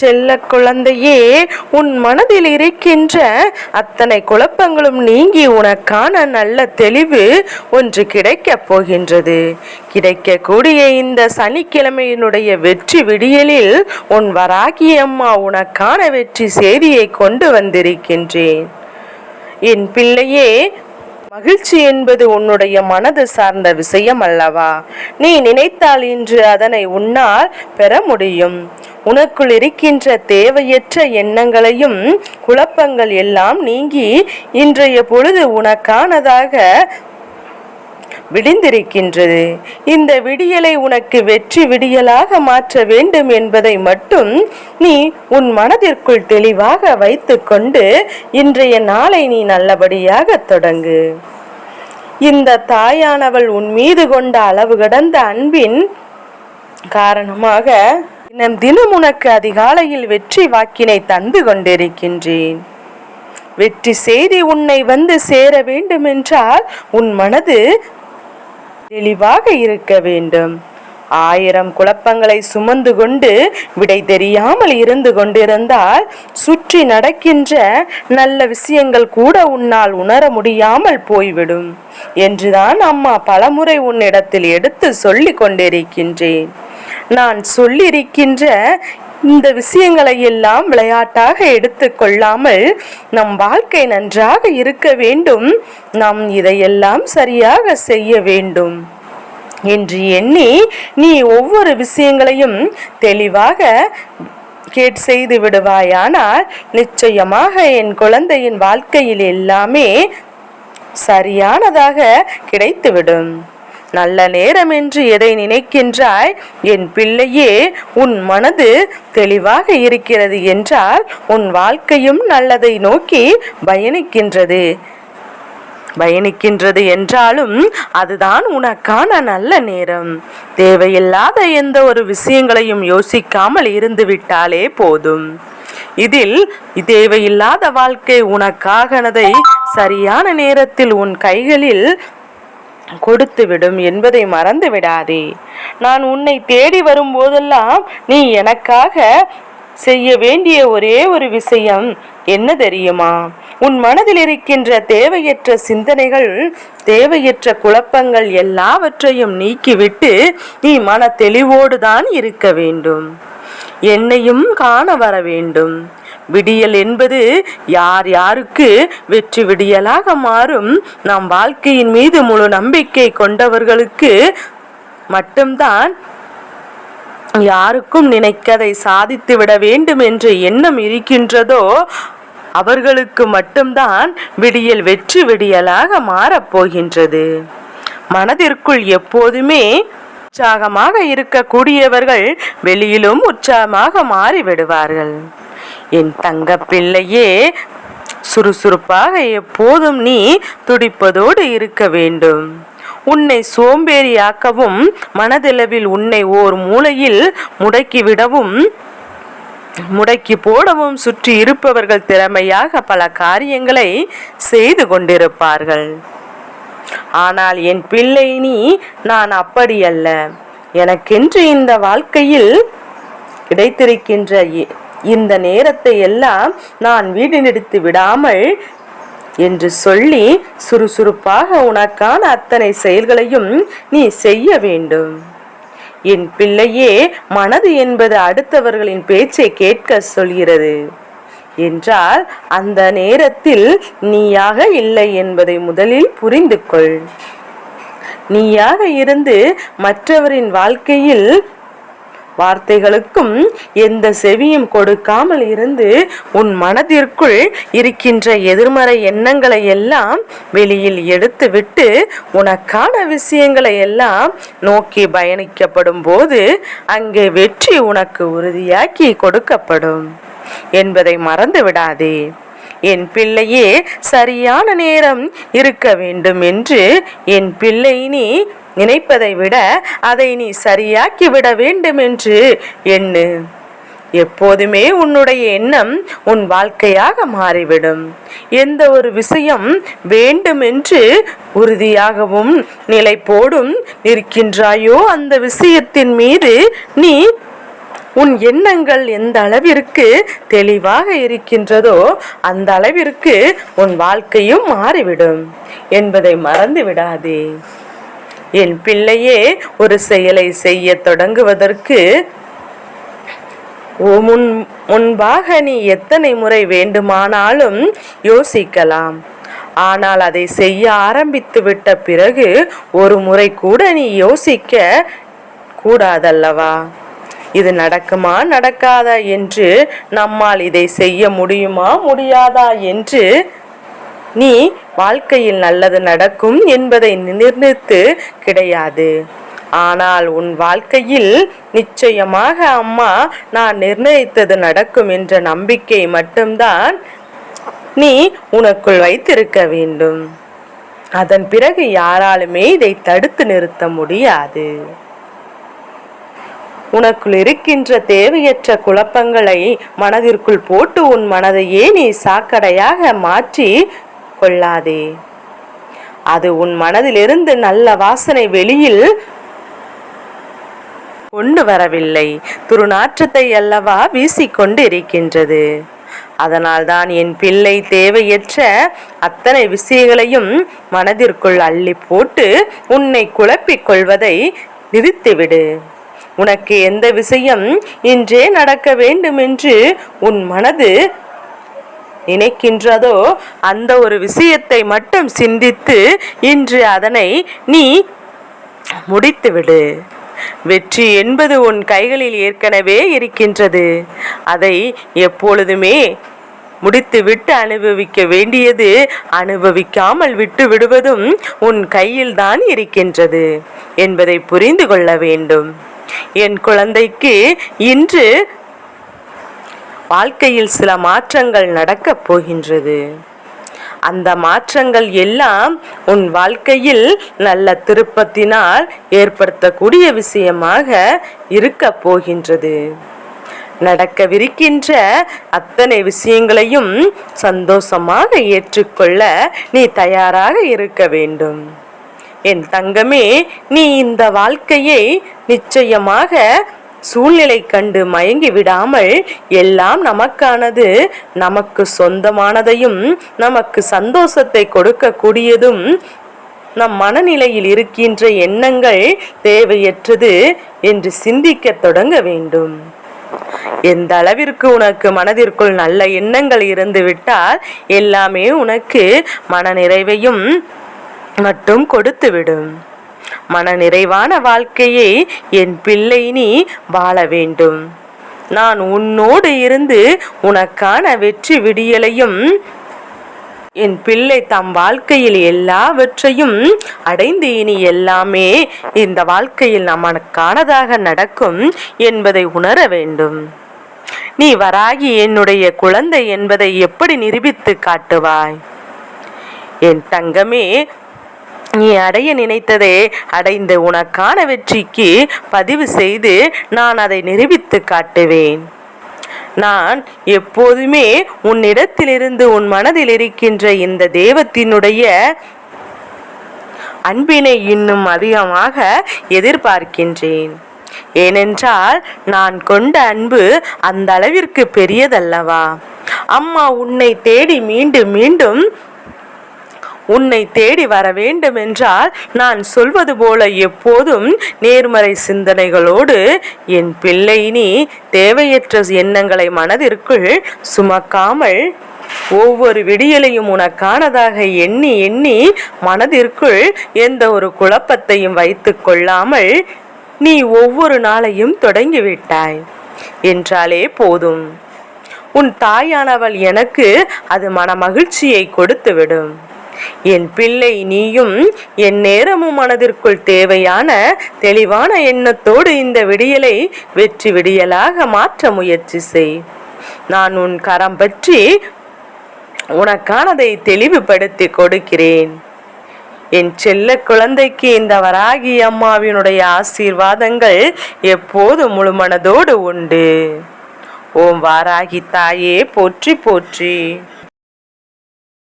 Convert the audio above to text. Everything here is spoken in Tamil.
செல்ல குழந்தையே உன் மனதில் இருக்கின்ற அத்தனை குழப்பங்களும் நீங்கி உனக்கான நல்ல தெளிவு ஒன்று கிடைக்கப் போகின்றது. கிடைக்கக்கூடிய இந்த சனிக்கிழமையினுடைய வெற்றி விடியலில் உன் வராகி அம்மா உனக்கான வெற்றி செய்தியை கொண்டு வந்திருக்கின்றேன். என் பிள்ளையே மகிழ்ச்சி என்பது உன்னுடைய மனது சார்ந்த விஷயம் அல்லவா? நீ நினைத்தால் இன்று அதனை உன்னால் பெற முடியும். உனக்குள் இருக்கின்ற தேவையற்ற எண்ணங்களையும் குழப்பங்கள் எல்லாம் நீங்கி இன்றைய பொழுது உனக்கானதாக விடிந்திருக்கின்றது. இந்த விடியலை உனக்கு வெற்றி விடியலாக மாற்ற வேண்டும் என்பதை மட்டும் நீ உன் மனதிற்குள் தெளிவாக வைத்துக்கொண்டு இன்றைய நாளை நீ நல்லபடியாக தொடங்கு. இந்த தாயானவள் உன் மீது கொண்ட அளவு கடந்த அன்பின் காரணமாக தினம் தினம் உனக்கு அதிகாலையில் வெற்றி வாக்கினை தந்து கொண்டிருக்கின்றேன். வெற்றி செய்தி உன்னை வந்து சேர வேண்டுமென்றால் உன் மனது தெளிவாக இருக்க வேண்டும். ஆயிரம் குழப்பங்களை சுமந்து கொண்டு விடை தெரியாமல் இருந்து கொண்டிருந்தால் சுற்றி நடக்கின்ற நல்ல விஷயங்கள் கூட உன்னால் உணர முடியாமல் போய்விடும் என்றுதான் அம்மா பலமுறை உன்னிடத்தில் எடுத்து சொல்லிக் கொண்டிருக்கின்றேன். நான் சொல்லியிருக்கின்ற இந்த விஷயங்களை எல்லாம் விளையாட்டாக எடுத்துக்கொள்ளாமல் நம் வாழ்க்கை நன்றாக இருக்க வேண்டும். நாம் இதையெல்லாம் சரியாக செய்ய வேண்டும் என்று எண்ணி நீ ஒவ்வொரு விஷயங்களையும் தெளிவாக கேட் செய்து விடுவாயானால் நிச்சயமாக என் குழந்தையின் வாழ்க்கையில் எல்லாமே சரியானதாக கிடைத்துவிடும். நல்ல நேரம் என்று எதை நினைக்கின்றாய்? என் பிள்ளையே உன் மனது தெளிவாக இருக்கிறது என்றால் உன் வாழ்க்கையும் நல்லதை நோக்கி பயணிக்கின்றது. பயணிக்கின்றது என்றாலும் அதுதான் உனக்கான நல்ல நேரம். தேவையில்லாத எந்த ஒரு விஷயங்களையும் யோசிக்காமல் இருந்து விட்டாலே போதும். இதில் தேவையில்லாத வாழ்க்கை உனக்காகனதை சரியான நேரத்தில் உன் கைகளில் கொடுத்துவிடும் என்பதை மறந்து விடாதே. நான் உன்னை தேடி வரும்போதெல்லாம் நீ எனக்காக செய்ய வேண்டிய ஒரே ஒரு விஷயம் என்ன தெரியுமா? உன் மனதில் இருக்கின்ற தேவையற்ற சிந்தனைகள் தேவையற்ற குழப்பங்கள் எல்லாவற்றையும் நீக்கிவிட்டு நீ மன தெளிவோடு தான் இருக்க வேண்டும். என்னையும் காண வர வேண்டும். விடியல் என்பது யார் யாருக்கு வெற்றி விடியலாக மாறும்? நாம் வாழ்க்கையின் மீது முழு நம்பிக்கை கொண்டவர்களுக்கு மட்டும்தான் யாருக்கும் நினைக்கதை சாதித்து விட வேண்டும் என்ற எண்ணம் இருக்கின்றதோ அவர்களுக்கு மட்டும்தான் விடியல் வெற்றி விடியலாக மாறப்போகின்றது மனதிற்குள் எப்போதுமே உற்சாகமாக இருக்கக்கூடியவர்கள் வெளியிலும் உற்சாகமாக மாறிவிடுவார்கள். என் தங்க பிள்ளையே சுறுசுறுப்பாக எப்போதும் நீ துடிப்பதோடு இருக்க வேண்டும். உன்னை சோம்பேறியாக்கவும் மனதளவில் உன்னை ஓர் மூலையில் முடக்கிவிடவும் முடக்கி போடவும் சுற்றி இருப்பவர்கள் திறமையாக பல காரியங்களை செய்து கொண்டிருப்பார்கள். ஆனால் என் பிள்ளை நீ நான் அப்படி அல்ல. எனக்கென்று இந்த வாழ்க்கையில் கிடைத்திருக்கின்ற இ- இந்த நேரத்தை எல்லாம் நான் வீடு நிறுத்தி விடாமல் என்று சொல்லி சுறுசுறுப்பாக உனக்கான அத்தனை செயல்களையும் நீ செய்ய வேண்டும். என் பிள்ளையே மனது என்பது அடுத்தவர்களின் பேச்சை கேட்க சொல்கிறது. என்றால் அந்த நேரத்தில் நீயாக இல்லை என்பதை முதலில் புரிந்து கொள் நீயாக இருந்து மற்றவரின் வாழ்க்கையில் வார்த்தைகளுக்கும் எந்த செவியும் கொடுக்காமல் இருந்து உன் மனதிற்குள் இருக்கின்ற எதிர்மறை எண்ணங்களை எல்லாம் வெளியில் எடுத்துவிட்டு உனக்கான விஷயங்களை எல்லாம் நோக்கி பயணிக்கப்படும் போது அங்கே வெற்றி உனக்கு உறுதியாக்கி கொடுக்கப்படும் என்பதை மறந்து விடாதே. என் பிள்ளையே சரியான நேரம் இருக்க வேண்டும் என்று என் பிள்ளை நீ நினைப்பதை விட அதை நீ சரியாக்கி விட வேண்டும் என்று எண்ணு. எப்போதுமே உன்னுடைய எண்ணம் உன் வாழ்க்கையாக மாறிவிடும். எந்த ஒரு விஷயம் வேண்டுமென்று உறுதியாகவும் நிலைப்போடும் நிற்கின்றாயோ அந்த விஷயத்தின் மீது நீ உன் எண்ணங்கள் எந்த அளவிற்கு தெளிவாக இருக்கின்றதோ அந்த அளவிற்கு உன் வாழ்க்கையும் மாறிவிடும் என்பதை மறந்து விடாதே என் பிள்ளையே ஒரு செயலை செய்ய தொடங்குவதற்கு முன் முன்பாக நீ எத்தனை முறை வேண்டுமானாலும் யோசிக்கலாம். ஆனால் அதை செய்ய ஆரம்பித்து விட்ட பிறகு ஒரு முறை கூட நீ யோசிக்க கூடாதல்லவா? இது நடக்குமா நடக்காதா என்று நம்மால் இதை செய்ய முடியுமா முடியாதா என்று நீ வாழ்க்கையில் நல்லது நடக்கும் என்பதை நிர்ணயித்து கிடையாது. ஆனால் உன் வாழ்க்கையில் நிச்சயமாக அம்மா நான் நிர்ணயித்தது நடக்கும் என்ற நம்பிக்கை மட்டும்தான் நீ உனக்குள் வைத்திருக்க வேண்டும். அதன் பிறகு யாராலுமே இதை தடுத்து நிறுத்த முடியாது. உனக்குள் இருக்கின்ற தேவையற்ற குழப்பங்களை மனதிற்குள் போட்டு உன் மனதையே நீ சாக்கடையாக மாற்றி கொள்ளாதே. அது உன் மனதிலிருந்து நல்ல வாசனை வெளியில் கொண்டு வரவில்லை. துருநாற்றத்தை அல்லவா வீசிக்கொண்டு இருக்கின்றது அதனால்தான் என் பிள்ளை தேவையற்ற அத்தனை விஷயங்களையும் மனதிற்குள் அள்ளி போட்டு உன்னை குழப்பிக் கொள்வதை நிறுத்திவிடு. உனக்கு எந்த விஷயம் இன்றே நடக்க வேண்டும் என்று உன் மனது நினைக்கின்றதோ? அந்த ஒரு விஷயத்தை மட்டும் சிந்தித்து இன்று அதனை நீ முடித்துவிடு. வெற்றி என்பது உன் கைகளில் ஏற்கனவே இருக்கின்றது. அதை எப்பொழுதுமே முடித்துவிட்டு அனுபவிக்க வேண்டியது அனுபவிக்காமல் விட்டு விடுவதும் உன் கையில் தான் இருக்கின்றது என்பதை புரிந்து கொள்ள வேண்டும். என் குழந்தைக்கு இன்று வாழ்க்கையில் சில மாற்றங்கள் நடக்கப் போகின்றது. அந்த மாற்றங்கள் எல்லாம் உன் வாழ்க்கையில் நல்ல திருப்பத்தினால் ஏற்படுத்தக்கூடிய விஷயமாக இருக்க போகின்றது. நடக்கவிருக்கின்ற அத்தனை விஷயங்களையும் சந்தோஷமாக ஏற்றுக்கொள்ள நீ தயாராக இருக்க வேண்டும். என் தங்கமே நீ இந்த வாழ்க்கையை நிச்சயமாக சூழ்நிலை கண்டு மயங்கி விடாமல் எல்லாம் நமக்கானது. நமக்கு சொந்தமானதையும் நமக்கு சந்தோஷத்தை கொடுக்கக்கூடியதும் நம் மனநிலையில் இருக்கின்ற எண்ணங்கள் தேவையற்றது என்று சிந்திக்க தொடங்க வேண்டும். எந்த அளவிற்கு உனக்கு மனதிற்குள் நல்ல எண்ணங்கள் இருந்துவிட்டால் எல்லாமே உனக்கு மன நிறைவையும் மட்டும் கொடுத்துவிடும். மன நிறைவான வாழ்க்கையை என் பிள்ளை நீ வாழ வேண்டும். நான் உன்னோடு இருந்து உனக்கான வெற்றி விடியலையும் என் பிள்ளை தம் வாழ்க்கையில் எல்லாவற்றையும் அடைந்து இனி எல்லாமே இந்த வாழ்க்கையில் நமக்கானதாக நடக்கும் என்பதை உணர வேண்டும். நீ வராகி என்னுடைய குழந்தை என்பதை எப்படி நிரூபித்து காட்டுவாய்? என் தங்கமே நீ அடைய நினைத்ததே அடைந்து உனக்கான வெற்றிக்கு பதிவு செய்து நான் அதை நிரூபித்து காட்டுவேன். நான் எப்போதுமே உன்னிடத்திலிருந்து உன் மனதில் இருக்கின்ற இந்த தெய்வத்தினுடைய அன்பினை இன்னும் அதிகமாக எதிர்பார்க்கின்றேன். ஏனென்றால் நான் கொண்ட அன்பு அந்த அளவிற்கு பெரியதல்லவா? அம்மா உன்னை தேடி மீண்டும் மீண்டும் உன்னை தேடி வர வேண்டும் என்றால் நான் சொல்வது போல எப்போதும் நேர்மறை சிந்தனைகளோடு என் பிள்ளை நீ தேவையற்ற எண்ணங்களை மனதிற்குள் சுமக்காமல் ஒவ்வொரு விடியலையும் உனக்கானதாக எண்ணி எண்ணி மனதிற்குள் எந்த ஒரு குழப்பத்தையும் வைத்து கொள்ளாமல் நீ ஒவ்வொரு நாளையும் தொடங்கிவிட்டாய் என்றாலே போதும். உன் தாயானவள் எனக்கு அது மன மகிழ்ச்சியை கொடுத்துவிடும். என் பிள்ளை நீயும் என் நேரமும் மனதிற்குள் தேவையான தெளிவான எண்ணத்தோடு இந்த விடியலை வெற்றி விடியலாக மாற்ற முயற்சி செய். நான் உன் கரம் பற்றி உனக்கானதை தெளிவுபடுத்தி கொடுக்கிறேன். என் செல்ல குழந்தைக்கு இந்த வராகி அம்மாவினுடைய ஆசீர்வாதங்கள் எப்போது முழுமனதோடு உண்டு. ஓம் வாராகி தாயே போற்றி போற்றி.